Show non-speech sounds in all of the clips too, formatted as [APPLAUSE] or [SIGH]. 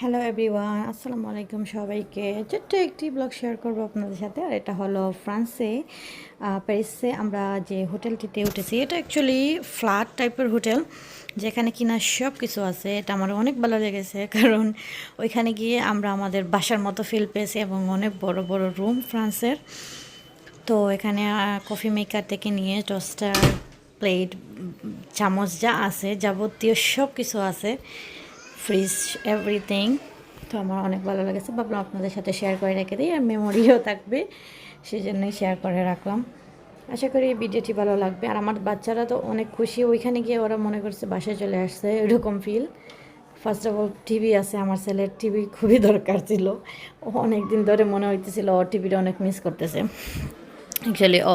Hello everyone আসসালামু আলাইকুম সবাইকে। ছোট্ট একটি ব্লগ শেয়ার করব আপনাদের সাথে, আর এটা হলো ফ্রান্সে প্যারিসে আমরা যে হোটেলটিতে উঠেছি, এটা অ্যাকচুয়ালি ফ্ল্যাট টাইপের হোটেল, যেখানে কিনা সব কিছু আছে। এটা আমার অনেক ভালো লেগেছে, [LAUGHS] কারণ ওইখানে গিয়ে আমরা আমাদের বাসার মতো ফিল পেয়েছি, এবং অনেক বড় বড় রুম ফ্রান্সের তো এখানে কফি মেকার থেকে নিয়ে টোস্টার প্লেট চামচ যা আছে, যাবতীয় সব কিছু আছে। ফ্রিজ এভরিথিং তো আমার অনেক ভালো লেগেছে। ভাবলাম আপনাদের সাথে শেয়ার করে রেখে দিই। আর মেমোরিও থাকবে। সেই জন্যই শেয়ার করে রাখলাম। আশা করি এই ভিডিওটি ভালো লাগবে। আর আমার বাচ্চারা তো অনেক খুশি। ওইখানে গিয়ে ওরা মনে করছে বাসায় চলে আসছে। এরকম feel first of all TV আছে। আমার ছেলের টিভি খুবই দরকার ছিল। ও অনেক দিন ধরে মনে হইতেছিল ও টিভিটা অনেক মিস করতেছে। অ্যাকচুয়ালি ও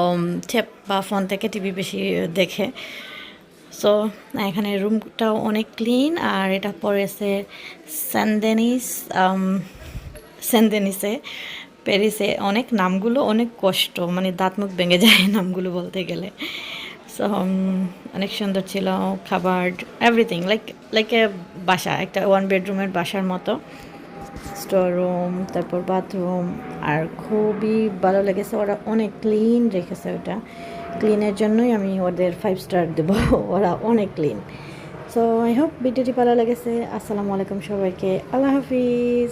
ট্যাপ বা ফোন থেকে টিভি বেশি দেখে। সো এখানে রুমটাও অনেক ক্লিন আর এটা পড়েছে স্যানদেনিস স্যানদেনিসে প্যারিসে অনেক নামগুলো অনেক কষ্ট মানে দাঁত মুখ ভেঙে যায় [LAUGHS] নামগুলো বলতে গেলে। সো অনেক সুন্দর ছিল, খাবার এভরিথিং লাইক লাইক এ বাসা, একটা ওয়ান বেডরুমের বাসার মতো। স্টোর রুম তারপর বাথরুম আর খুবই ভালো লেগেছে। ওরা অনেক ক্লিন রেখেছে ওটা। ক্লিনের জন্যই আমি ওদের ফাইভ স্টার দেবো। [LAUGHS] ওরা অনেক ক্লিন সো আই হোপ ভিডিওটি ভালো লেগেছে। আসসালামু আলাইকুম সবাইকে। আল্লাহ হাফিজ।